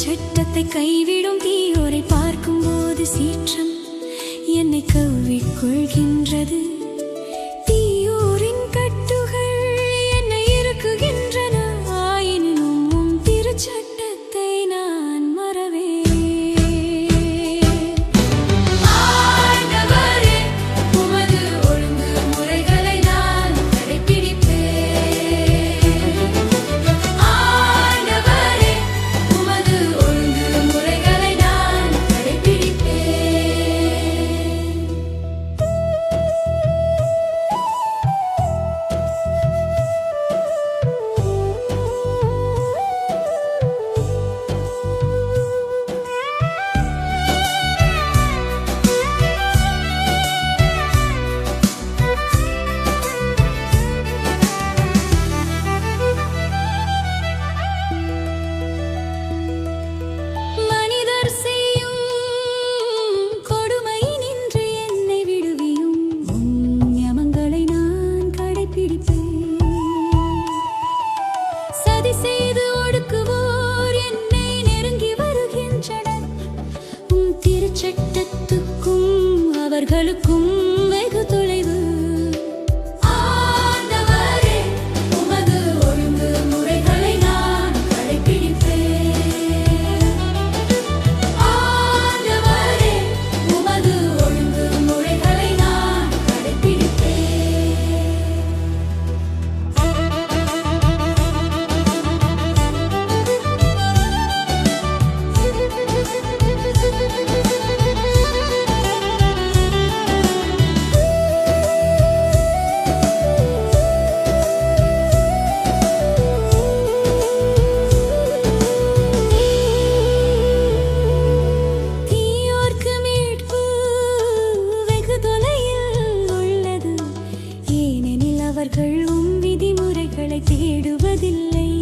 சட்டத்தை கைவிடும் தீயோரை பார்க்கும்போது சீற்றம் என்னை கவ்விக்கொள்கின்றது கொள்கின்றது. உம் அவர்கள் உன் விதிமுறைகளை தேடுவதில்லை.